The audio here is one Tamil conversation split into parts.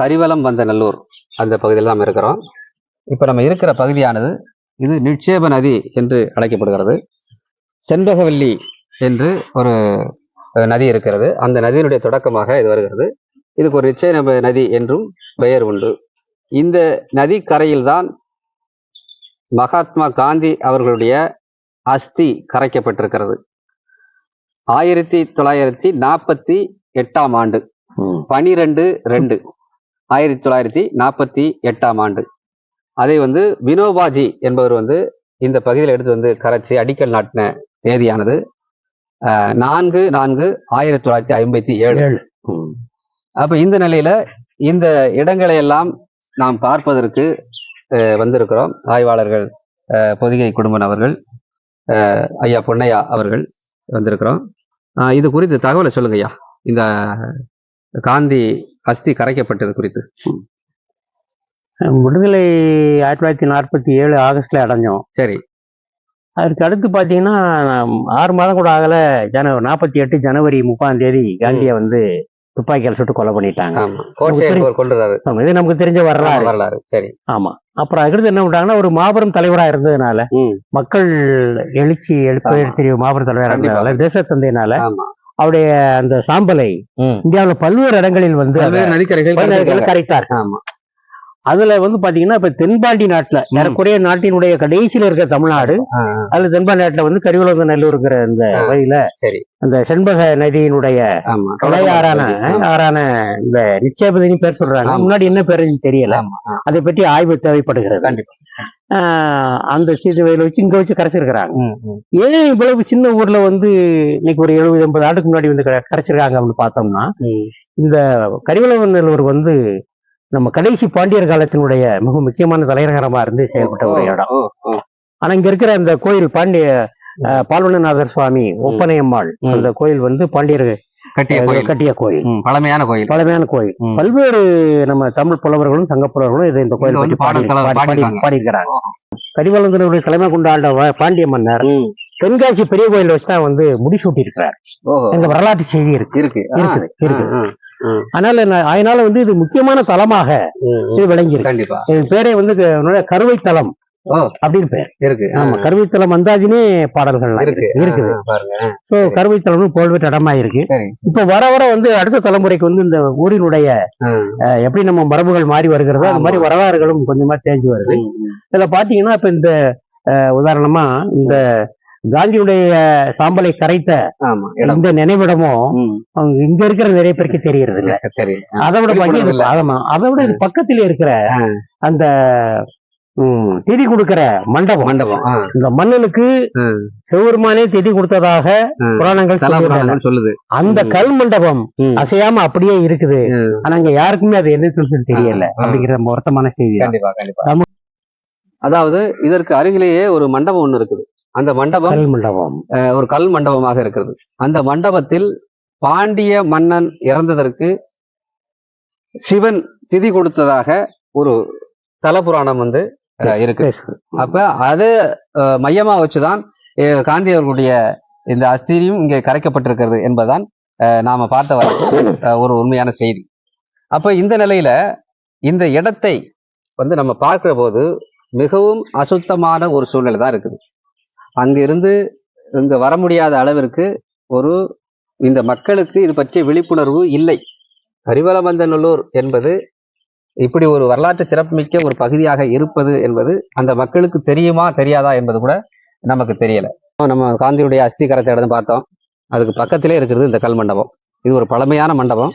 கரிவலம் வந்த நல்லூர் அந்த பகுதியில் நாம் இருக்கிறோம். இப்போ நம்ம இருக்கிற பகுதியானது இது நிட்சேப நதி என்று அழைக்கப்படுகிறது. செண்பகவல்லி என்று ஒரு நதி இருக்கிறது. அந்த நதியினுடைய தொடக்கமாக இது வருகிறது. இதுக்கு ஒரு நிச்சய நதி என்றும் பெயர் உண்டு. இந்த நதி கரையில்தான் மகாத்மா காந்தி அவர்களுடைய அஸ்தி கரைக்கப்பட்டிருக்கிறது. ஆயிரத்தி தொள்ளாயிரத்தி நாற்பத்தி எட்டாம் ஆண்டு பனிரெண்டு ரெண்டு. ஆயிரத்தி தொள்ளாயிரத்தி நாற்பத்தி எட்டாம் ஆண்டு. அதை வந்து வினோபாஜி என்பவர் வந்து இந்த பகுதியில் எடுத்து வந்து கரைச்சி அடிக்கல் நாட்டின தேதியானது. நான்கு நான்கு ஆயிரத்தி தொள்ளாயிரத்தி ஐம்பத்தி ஏழு. அப்ப இந்த நிலையில இந்த இடங்களை எல்லாம் நாம் பார்ப்பதற்கு வந்திருக்கிறோம். ஆய்வாளர்கள் பொதிகை குடும்பன் அவர்கள் ஐயா பொன்னையா அவர்கள் வந்திருக்கிறோம். இது குறித்து தகவலை சொல்லுங்க ஐயா இந்த காந்தி அஸ்தி கரைக்கப்பட்டது குறித்து. விடுதலை ஆயிரத்தி தொள்ளாயிரத்தி நாற்பத்தி ஏழு ஆகஸ்ட்ல அடைஞ்சோம். சரி. அதுக்கு அடுத்து பார்த்தீங்கன்னா ஆறு மாதம் கூட ஆகல ஜன நாற்பத்தி எட்டு ஜனவரி முப்பாம் தேதி காந்தியை வந்து துப்பாக்கியால் சுட்டு கொலை பண்ணிட்டாங்க. இது நமக்கு தெரிஞ்ச வரலாறு. வரலாறு. சரி. ஆமா. அப்புறம் அதுக்கடுத்து என்ன பண்றாங்கன்னா ஒரு மாபெரும் தலைவரா இருந்ததுனால மக்கள் எழுச்சி எழுப்ப மாபெரும் தலைவரா கண்டிப்பா. இருந்ததுனால தேசத்தந்தையினால அவருடைய அந்த சாம்பலை இந்தியாவுல பல்வேறு இடங்களில் வந்து நதிக்கரைகள். கரைத்தார். ஆமா. அதுல வந்து பாத்தீங்கன்னா இப்ப தென்பாண்டி நாட்டுல ஏறக்குறைய நாட்டினுடைய கடைசியில இருக்க தமிழ்நாடு அதுல தென்பாண்டி நாட்டுல வந்து கரிவலந்த நல்லூருங்கிற இந்த ஆ. வழியில சரி. அந்த செண்பக நதியினுடைய ஆறான. ஆறான இந்த நிச்சயபதினு பேர் சொல்றாங்க. முன்னாடி என்ன பேருன்னு தெரியல. அதை பற்றி ஆய்வு தேவைப்படுகிறது. அந்த சீட்டுவையில வச்சு இங்க வச்சு கரைச்சிருக்கிறாங்க. ஏன் இவ்வளவு சின்ன ஊர்ல வந்து இன்னைக்கு ஒரு எழுபது எண்பது ஆண்டுக்கு முன்னாடி வந்து கரை- கரைச்சிருக்காங்க அப்படின்னு பார்த்தோம்னா. இந்த கரிவலவநல்லூர் வந்து நம்ம கடைசி பாண்டியர் காலத்தினுடைய மிக முக்கியமான தலைநகரமா இருந்து செயல்பட்ட ஒரு இடம். ஆனா இங்க இருக்கிற அந்த கோயில் பாண்டிய அஹ், பால்வண்ணநாதர் சுவாமி ஒப்பனையம்மாள். அந்த கோயில் வந்து பாண்டியர் கட்டிய கோயில். கட்டிய கோயில். பழமையான கோயில். பழமையான கோயில். பல்வேறு நம்ம தமிழ் புலவர்களும் சங்க புலவர்களும் இதை இந்த கோயில் பற்றி. பாடியிருக்கிறாங்க. கரிவலந்தனுடைய தலைமை கொண்ட ஆண்ட வ- பாண்டிய மன்னர். தென்காசி பெரிய கோயில் வச்சுதான் வந்து முடிசூட்டி இருக்கிறார் எங்க வரலாற்று செய்தி இருக்கு. இருக்கு. இருக்குது இருக்குது. அதனால அதனால வந்து இது முக்கியமான தலமாக. இது விளங்கி இருக்கு பேரே வந்து கருவை தலம் அப்படின்னு பேர். இருக்கு. ஆமா கருவை தலம் வந்தாதினே பாடல்கள் இருக்கு. இருக்குது. சோ கருவை தலம்னு புகழ்பெற்ற இடமா இருக்கு. இப்ப வர வர வந்து அடுத்த தலைமுறைக்கு வந்து இந்த ஊரினுடைய எப்படி நம்ம மரபுகள் மாறி வருகிறதோ அந்த மாதிரி. வரலாறுகளும் கொஞ்சமா தேஞ்சு வருது. இதுல பாத்தீங்கன்னா இப்ப இந்த உதாரணமா இந்த காந்தியுடைய சாம்பலை கரைத்த இந்த நினைவிடமும் இங்க இருக்கிற நிறைய பேருக்கு தெரியறது இல்ல அதை விட. ஆமா அதை விட இது பக்கத்துல இருக்கிற. அந்த திதி கொடுக்கிற மண்டபம் மண்டபம் இந்த மன்னனுக்கு. சிவபெருமானே திதி கொடுத்ததாக. புராணங்கள் சொல்லுது அந்த. கல் மண்டபம். அசையாம அப்படியே இருக்குது. ஆனா இங்க யாருக்குமே அது என்ன சொல்றது தெரியல. அப்படிங்கிற வருத்தமான செய்தி. கண்டிப்பா கண்டிப்பா அதாவது இதற்கு அருகிலேயே ஒரு மண்டபம் ஒண்ணு இருக்குது அந்த மண்டபம் கல் மண்டபம் ஒரு கல் மண்டபமாக இருக்கிறது அந்த மண்டபத்தில் பாண்டிய மன்னன் இறந்ததற்கு சிவன் திதி கொடுத்ததாக ஒரு தலபுராணம் வந்து இருக்கு. அப்ப அதை மையமா வச்சுதான் காந்தி அவர்களுடைய இந்த அஸ்திரியும் இங்கே கரைக்கப்பட்டிருக்கிறது என்பதுதான் நாம பார்த்த வரைக்கும் ஒரு உண்மையான செய்தி. அப்ப இந்த நிலையில இந்த இடத்தை வந்து நம்ம பார்க்கிற போது மிகவும் அசுத்தமான ஒரு சூழ்நிலை தான் இருக்குது. அங்கிருந்து இங்க வர முடியாத அளவிற்கு ஒரு இந்த மக்களுக்கு இது பற்றிய விழிப்புணர்வு இல்லை. அரிவலமந்தநல்லூர் என்பது இப்படி ஒரு வரலாற்று சிறப்புமிக்க ஒரு பகுதியாக இருப்பது என்பது அந்த மக்களுக்கு தெரியுமா தெரியாதா என்பது கூட நமக்கு தெரியல. நம்ம காந்தியுடைய அஸ்தி கரத்தை இடம் பார்த்தோம். அதுக்கு பக்கத்திலே இருக்கிறது இந்த கல் மண்டபம். இது ஒரு பழமையான மண்டபம்.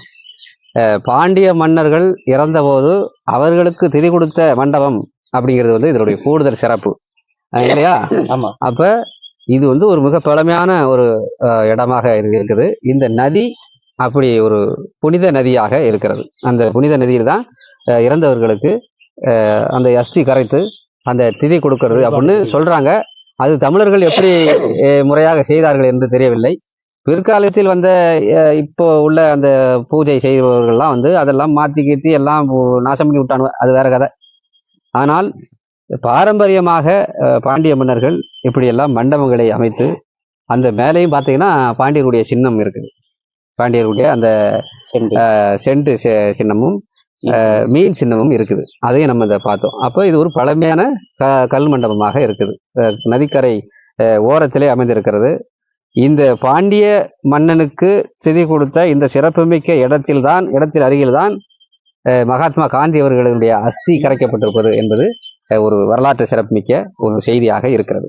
பாண்டிய மன்னர்கள் இறந்தபோது அவர்களுக்கு திதி கொடுத்த மண்டபம் அப்படிங்கிறது வந்து இதனுடைய கூடுதல் சிறப்பு. இல்லையா? ஆமா. அப்ப இது வந்து ஒரு மிக பழமையான ஒரு இடமாக இரு- இருக்குது. இந்த நதி அப்படி ஒரு புனித நதியாக இருக்கிறது. அந்த புனித நதியில் தான் இறந்தவர்களுக்கு அந்த அஸ்தி கரைத்து அந்த திதி கொடுக்கிறது அப்படின்னு சொல்றாங்க. அது தமிழர்கள் எப்படி முறையாக செய்தார்கள் என்று தெரியவில்லை. பிற்காலத்தில் வந்த இப்போ உள்ள அந்த பூஜை செய்பவர்கள்லாம் வந்து அதெல்லாம் மாற்றி கீர்த்தி எல்லாம் நாசம் பண்ணி விட்டானுவ. அது வேற கதை. ஆனால் பாரம்பரியமாக பாண்டிய மன்னர்கள் இப்படியெல்லாம் மண்டபங்களை அமைத்து அந்த மேலேயும் பார்த்தீங்கன்னா பாண்டியருடைய சின்னம் இருக்குது. பாண்டியருடைய அந்த செண்டு. சின்னமும் மீன் சின்னமும் இருக்குது. அதையும் நம்ம இதை பார்த்தோம். அப்போ இது ஒரு பழமையான க கல் மண்டபமாக இருக்குது. நதிக்கரை ஓரத்திலே அமைந்திருக்கிறது. இந்த பாண்டிய மன்னனுக்கு திதி கொடுத்த இந்த சிறப்புமிக்க இடத்தில்தான் இடத்தில் அருகில்தான் மகாத்மா காந்தி அவர்களுடைய அஸ்தி கரைக்கப்பட்டிருப்பது என்பது ஒரு வரலாற்று சிறப்புமிக்க ஒரு செய்தியாக இருக்கிறது.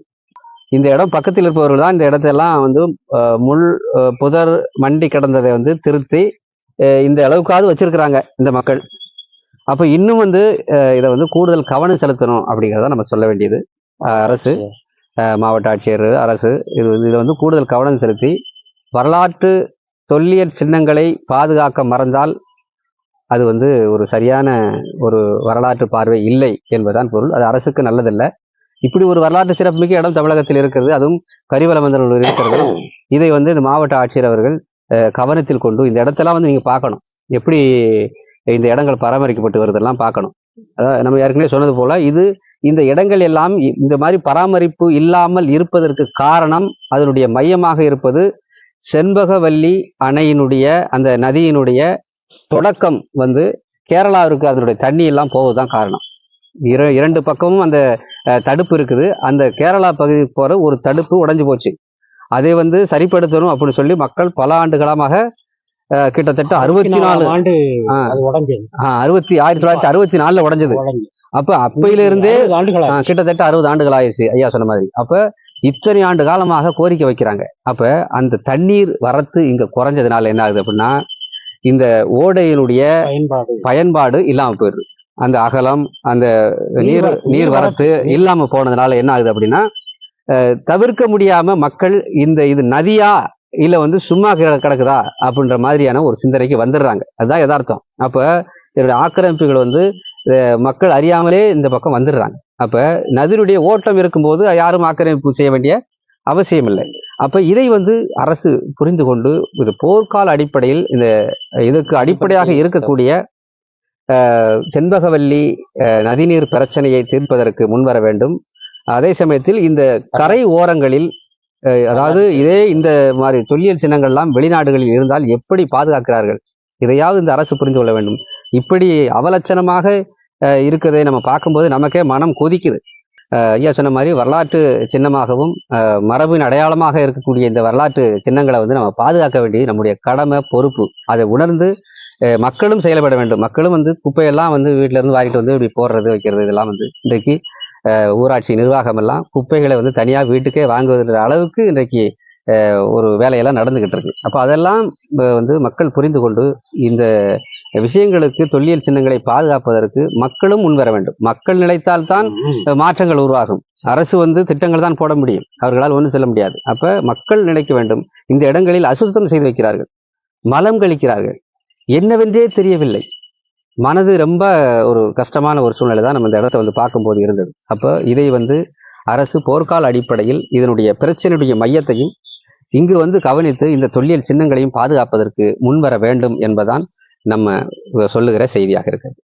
இந்த இடம் பக்கத்தில் இருப்பவர்கள் தான் இந்த இடத்தெல்லாம் வந்து முள் புதர் மண்டி கிடந்ததை வந்து திருத்தி இந்த அளவுக்காவது வச்சிருக்கிறாங்க இந்த மக்கள். அப்போ இன்னும் வந்து இதை வந்து கூடுதல் கவனம் செலுத்தணும் அப்படிங்கிறத நம்ம சொல்ல வேண்டியது. அரசு மாவட்ட ஆட்சியர் அரசு இது வந்து இதை வந்து கூடுதல் கவனம் செலுத்தி வரலாற்று தொல்லியல் சின்னங்களை பாதுகாக்க மறந்தால் அது வந்து ஒரு சரியான ஒரு வரலாற்று பார்வை இல்லை என்பதுதான் பொருள். அது அரசுக்கு நல்லதல்ல. இப்படி ஒரு வரலாற்று சிறப்புமிக்க இடம் தமிழகத்தில் இருக்கிறது. அதுவும் கரிவலமந்தனூர் இருக்கிறது. இதை வந்து இந்த மாவட்ட ஆட்சியர் அவர்கள் கவனத்தில் கொண்டு இந்த இடத்தெல்லாம் வந்து நீங்க பார்க்கணும். எப்படி இந்த இடங்கள் பராமரிக்கப்பட்டு வருதெல்லாம் பார்க்கணும். அதாவது நம்ம ஏற்கனவே சொன்னது போல இது இந்த இடங்கள் எல்லாம் இந்த மாதிரி பராமரிப்பு இல்லாமல் இருப்பதற்கு காரணம் அதனுடைய மையமாக இருப்பது செண்பகவல்லி அணையினுடைய அந்த நதியினுடைய தொடக்கம் வந்து கேரளாவிற்கு அதனுடைய தண்ணி எல்லாம் போவதுதான் காரணம். இர இரண்டு பக்கமும் அந்த தடுப்பு இருக்குது. அந்த கேரளா பகுதிக்கு போகிற ஒரு தடுப்பு உடஞ்சி போச்சு. அதை வந்து சரிப்படுத்தணும் அப்படின்னு சொல்லி மக்கள் பல ஆண்டு காலமாக கிட்டத்தட்ட அறுபத்தி நாலு ஆண்டு உடஞ்சது. அறுபத்தி ஆயிரத்தி தொள்ளாயிரத்தி அறுபத்தி நாலுல உடைஞ்சது. உடைஞ்சு. அப்ப அப்பையில இருந்தே கிட்டத்தட்ட அறுபது ஆண்டுகள் ஆயிடுச்சு ஐயா சொன்ன மாதிரி. அப்ப இத்தனை ஆண்டு காலமாக கோரிக்கை வைக்கிறாங்க. அப்ப அந்த தண்ணீர் வரத்து இங்க குறைஞ்சதுனால என்ன ஆகுது அப்படின்னா இந்த ஓடையினுடைய பயன்பாடு. இல்லாம போயிடுது. அந்த அகலம் அந்த நீர் நீர் வரத்து. இல்லாம போனதுனால என்ன ஆகுது அப்படின்னா தவிர்க்க முடியாம மக்கள் இந்த இது நதியா இல்ல வந்து சும்மா கிட- கிடக்குதா அப்படின்ற மாதிரியான ஒரு சிந்தனைக்கு வந்துடுறாங்க. அதுதான் யதார்த்தம். அப்ப இதனுடைய ஆக்கிரமிப்புகள் வந்து மக்கள் அறியாமலே இந்த பக்கம் வந்துடுறாங்க. அப்ப நதியுடைய ஓட்டம் இருக்கும்போது யாரும் ஆக்கிரமிப்பு செய்ய வேண்டிய அவசியம் இல்லை. அப்ப இதை வந்து அரசு புரிந்து கொண்டு ஒரு போர்க்கால அடிப்படையில் இந்த இதுக்கு அடிப்படையாக இருக்கக்கூடிய செண்பகவல்லி நதிநீர் பிரச்சனையை தீர்ப்பதற்கு முன்வர வேண்டும். அதே சமயத்தில் இந்த கரை ஓரங்களில் அதாவது இதே இந்த மாதிரி தொல்லியல் சின்னங்கள்லாம் வெளிநாடுகளில் இருந்தால் எப்படி பாதுகாக்கிறார்கள்? இதையாவது இந்த அரசு புரிந்து கொள்ள வேண்டும். இப்படி அவலட்சணமாக இருக்கிறதை நம்ம பார்க்கும்போது நமக்கே மனம் கொதிக்குது. ஐயா சொன்ன மாதிரி வரலாற்று சின்னமாகவும் மரபின் அடையாளமாக இருக்கக்கூடிய இந்த வரலாற்று சின்னங்களை வந்து நம்ம பாதுகாக்க வேண்டியது நம்முடைய கடமை பொறுப்பு. அதை உணர்ந்து மக்களும் செயல்பட வேண்டும். மக்களும் வந்து குப்பையெல்லாம் வந்து வீட்டில இருந்து வாரிட்டு வந்து இப்படி போடுறது வைக்கிறது இதெல்லாம் வந்து இன்றைக்கு ஊராட்சி நிர்வாகம் எல்லாம் குப்பைகளை வந்து தனியாக வீட்டுக்கே வாங்குவதற்கு அளவுக்கு இன்றைக்கு ஒரு வேலையெல்லாம் நடந்துகிட்டு இருக்கு. அப்போ அதெல்லாம் வந்து மக்கள் புரிந்து கொண்டு இந்த விஷயங்களுக்கு தொல்லியல் சின்னங்களை பாதுகாப்பதற்கு மக்களும் முன்வர வேண்டும். மக்கள் நிலைத்தால்தான் ம். மாற்றங்கள் உருவாகும். அரசு வந்து திட்டங்கள் தான் போட முடியும். அவர்களால் ஒன்றும் செல்ல முடியாது. அப்ப மக்கள் நினைக்க வேண்டும் இந்த இடங்களில் அசுத்தம் செய்து வைக்கிறார்கள். மலம் கழிக்கிறார்கள். என்னவென்றே தெரியவில்லை. மனது ரொம்ப ஒரு கஷ்டமான ஒரு சூழ்நிலை தான் நம்ம இந்த இடத்த வந்து பார்க்கும்போது இருந்தது. அப்போ இதை வந்து அரசு போர்க்கால அடிப்படையில் இதனுடைய பிரச்சனையுடைய மையத்தையும் இங்கு வந்து கவனித்து இந்த தொல்லியல் சின்னங்களையும் பாதுகாப்பதற்கு முன்வர வேண்டும் என்பதான் நம்ம சொல்லுகிற செய்தியாக இருக்கிறது.